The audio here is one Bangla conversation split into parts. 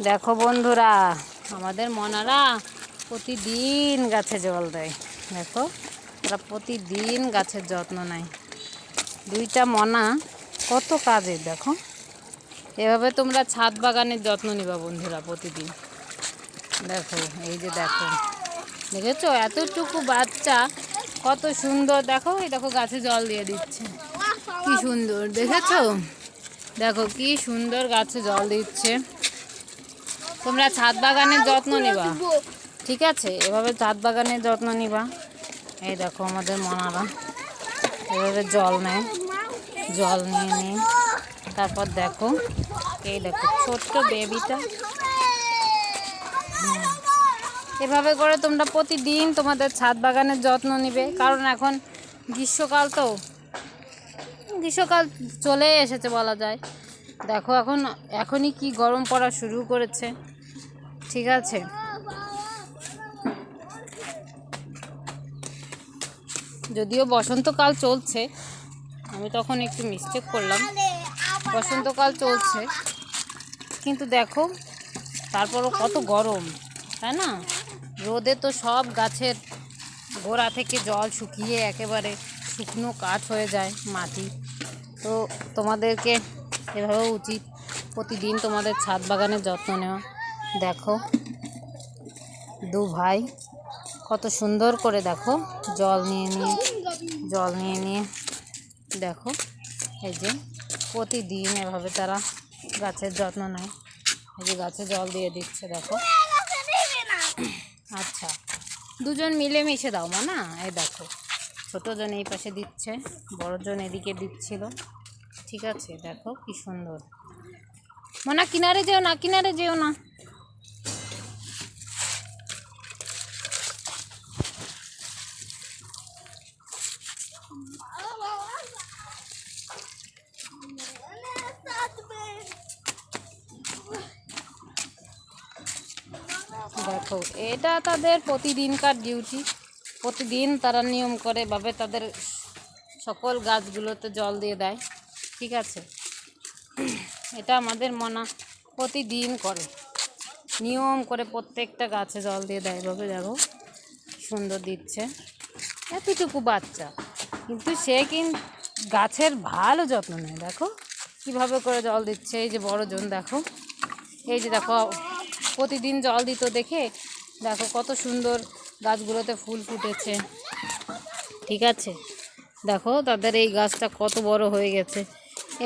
দেখো বন্ধুরা, আমাদের মনারা প্রতিদিন গাছে জল দেয়। দেখো তারা প্রতিদিন গাছের যত্ন নেয়। দুইটা মনা কত কাজের, দেখো। এভাবে তোমরা ছাদ বাগানের যত্ন নিবা বন্ধুরা প্রতিদিন। দেখো, এই যে দেখো। দেখেছ? এতটুকু বাচ্চা কত সুন্দর। দেখো, এই দেখো, গাছে জল দিয়ে দিচ্ছে। কি সুন্দর, দেখেছ? দেখো, কি সুন্দর গাছে জল দিচ্ছে। তোমরা ছাদ বাগানের যত্ন নিবা। ঠিক আছে? এভাবে ছাদ বাগানের যত্ন নিবা। এই দেখো আমাদের মনারা এভাবে জল নেয়। জল নিয়ে নিয়ে। তারপর দেখো, এই দেখো ছোট্ট বেবিটা। এভাবে করে তোমরা প্রতিদিন তোমাদের ছাদ বাগানের যত্ন নিবে। কারণ এখন গ্রীষ্মকাল তো। গ্রীষ্মকাল চলে এসেছে বলা যায়। দেখো এখন, এখনই কি গরম পড়া শুরু করেছে। ঠিক আছে। যদিও বসন্তকাল চলছে, আমি তখন একটু মিস্টেক করলাম। বসন্তকাল চলছে, কিন্তু দেখো, তারপরও কত গরম, তাই না? রোদে তো সব গাছের গোড়া থেকে জল শুকিয়ে একেবারে শুকনো কাঠ হয়ে যায় মাটি। তো তোমাদেরকে এভাবে উচিত প্রতিদিন তোমাদের ছাদ বাগানের যত্ন নেওয়া। দেখো। দু ভাই, কত সুন্দর করে দেখো। জল নিয়ে নিয়ে, জল নিয়ে নিয়ে দেখো। এই যে প্রতিদিন এভাবে তারা গাছের যত্ন নেয়। এই যে গাছে জল দিয়ে দিচ্ছে, দেখো। আচ্ছা দুজন মিলে মিশে দাও মা, না? এই দেখো ছোটোজন এই পাশে দিচ্ছে বড়জন এদিকে দিচ্ছিল। ঠিক আছে, দেখো কি সুন্দর। মনা, কিনারে যেও না, কিনারে যেও না। দেখো, এটা তাদের প্রতিদিনকার ডিউটি প্রতিদিন তারা নিয়ম করে ভাবে তাদের সকল গাছগুলোতে জল দিয়ে দেয়, ঠিক আছে? এটা আমাদের মনা প্রতিদিন করে। নিয়ম করে প্রত্যেকটা গাছে জল দিয়ে দেয় এভাবে দেখো, সুন্দর দিচ্ছে। এতটুকু বাচ্চা, কিন্তু সে কিন্তু গাছের ভালো যত্ন নেয়, দেখো। কীভাবে করে জল দিচ্ছে, এই যে বড়জন, দেখো। এই যে দেখো প্রতিদিন জল দিত দেখে। দেখো কত সুন্দর গাছগুলোতে ফুল ফুটেছে। ঠিক আছে? দেখো তাদের এই গাছটা কত বড় হয়ে গেছে।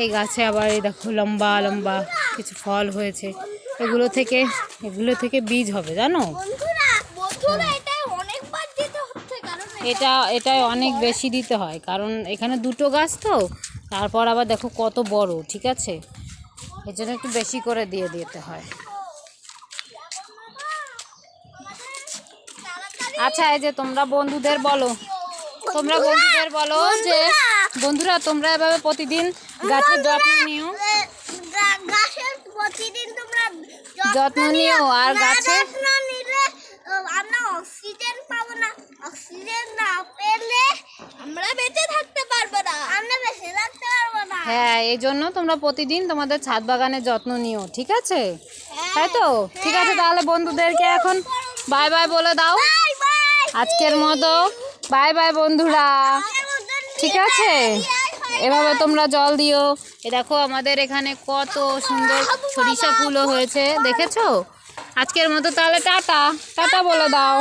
এই গাছে আবার এই দেখো লম্বা লম্বা কিছু ফল হয়েছে। এগুলো থেকে এগুলো থেকে বীজ হবে জানো? এটা এটাই অনেক বেশি দিতে হয় কারণ এখানে দুটো গাছ তো তারপর আবার দেখো কত বড় ঠিক আছে? এর জন্য একটু বেশি করে দিয়ে দিতে হয়। আচ্ছা এই যে তোমরা বন্ধুদের বলো। তোমরা বন্ধুদের বলো যে বন্ধুরা তোমরা এভাবে প্রতিদিন গাছের যত্ন নিও। প্রতিদিন তোমরা যত্ন নিও আর না গাছের যত্ন নিলে আহ, আমরা অক্সিজেন পাবো না। অক্সিজেন না পেলে আমরা বেঁচে থাকতে পারব না। আমরা বেঁচে থাকতে পারব না। হ্যাঁ এই জন্য তোমরা প্রতিদিন তোমাদের ছাদ বাগানের যত্ন নিও ঠিক আছে? তাই তো? ঠিক আছে তাহলে বন্ধুদেরকে এখন বাই বাই বলে দাও। আজকের মতো। বাই বাই বন্ধুরা। ঠিক আছে? এভাবে তোমরা জল দিও। এ দেখো আমাদের এখানে কত সুন্দর সরিষা ফুলও হয়েছে। দেখেছ? আজকের মতো তাহলে টাটা। টাটা বলে দাও।